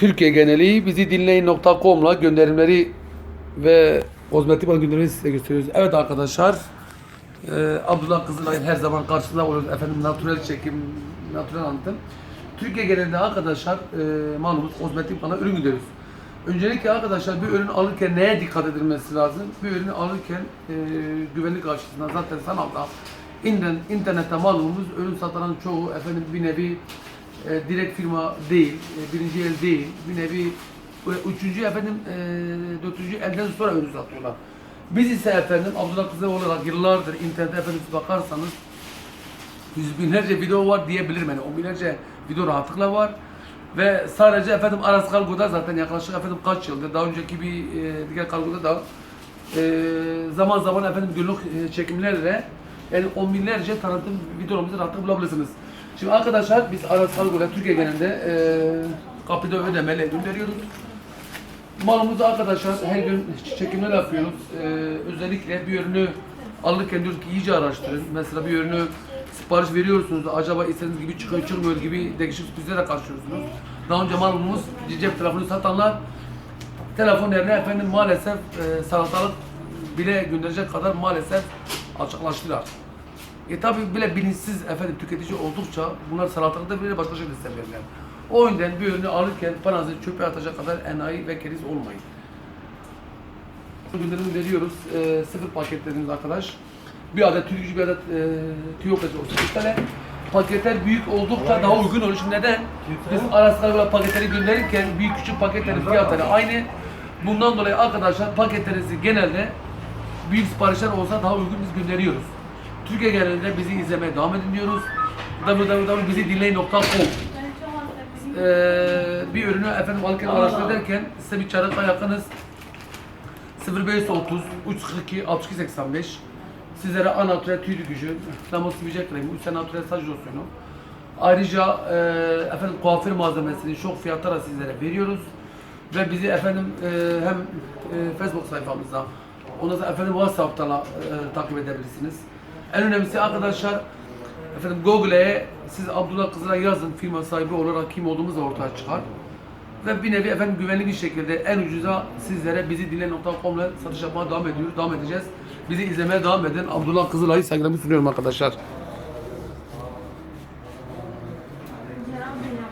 Türkiye geneli bizi dinleyin.com'la gönderimleri ve kozmetik olan gönderimleri size gösteriyoruz. Evet arkadaşlar. e, Abdullah Kızılay her zaman karşısında oluyoruz. Efendim natürel çekim, natürel anlatım. Türkiye genelinde arkadaşlar e, malumunuz kozmetik bana ürün gidiyoruz. Öncelikle arkadaşlar bir ürün alırken neye dikkat edilmesi lazım? Bir ürünü alırken e, güvenlik açısından zaten sanalda inden, internette malumumuz ürün satılan çoğu efendim bir nevi e, direkt firma değil, e, birinci el değil, bir nevi e, üçüncü efendim e, dördüncü elden sonra ürün satıyorlar. Biz ise efendim Abdullah Kızı olarak yıllardır internete efendim bakarsanız yüz binlerce video var diyebilirim yani on binlerce video rahatlıkla var ve sadece efendim Aras Kargo'da zaten yaklaşık efendim kaç yıldır daha önceki bir e, diğer kargoda da e, zaman zaman efendim günlük e, çekimlerle yani on binlerce tanıtım videolarımızı rahatlıkla bulabilirsiniz. Şimdi arkadaşlar biz Aras Kargo'da Türkiye genelinde e, kapıda ödemeyle gönderiyoruz. Malımızı arkadaşlar her gün çekimler yapıyoruz. Ee, özellikle bir ürünü alırken diyoruz ki iyice araştırın. Mesela bir ürünü sipariş veriyorsunuz. Acaba istediğiniz gibi çıkıyor çıkmıyor gibi değişik sürprizlerle karşılıyorsunuz. Daha önce malumuz cep telefonu satanlar telefon yerine efendim maalesef e, salatalık bile gönderecek kadar maalesef alçaklaştılar. E tabi bile bilinçsiz efendim tüketici oldukça bunlar salatalıkta bile başka şeyler severler. O yüzden bir ürünü alırken paranızı çöpe atacak kadar enayi ve keriz olmayın. Ürünlerimizi veriyoruz. E, sıfır paketlerimiz arkadaş. Bir adet Türkçü bir adet e, paketi olsun. Üç tane paketler büyük oldukça daha uygun olur. Şimdi neden? Biz ara sıra böyle paketleri gönderirken büyük küçük paketlerin fiyatları aynı. Bundan dolayı arkadaşlar paketlerinizi genelde büyük siparişler olsa daha uygun biz gönderiyoruz. Türkiye genelinde bizi izlemeye devam edin diyoruz. www.bizidinleyin.com ee, bir ürünü efendim alırken araştırırken size bir çarıkla yakınız. 0530 342 62 85 sizlere anatürel tüy gücü, flamus sivilce kremi, 3 anatürel saç losyonu. Ayrıca e, efendim kuaför malzemesini çok fiyatlara sizlere veriyoruz. Ve bizi efendim e, hem e, Facebook sayfamızda ondan sonra efendim WhatsApp'tan e, takip edebilirsiniz. En önemlisi arkadaşlar efendim Google'e siz Abdullah Kızıl'a yazın firma sahibi olarak kim olduğumuz ortaya çıkar. Ve bir nevi efendim güvenli bir şekilde en ucuza sizlere bizi dinle.com'la satış yapmaya devam ediyoruz, devam edeceğiz. Bizi izlemeye devam edin. Abdullah Kızılay'ı saygılarımı sunuyorum arkadaşlar.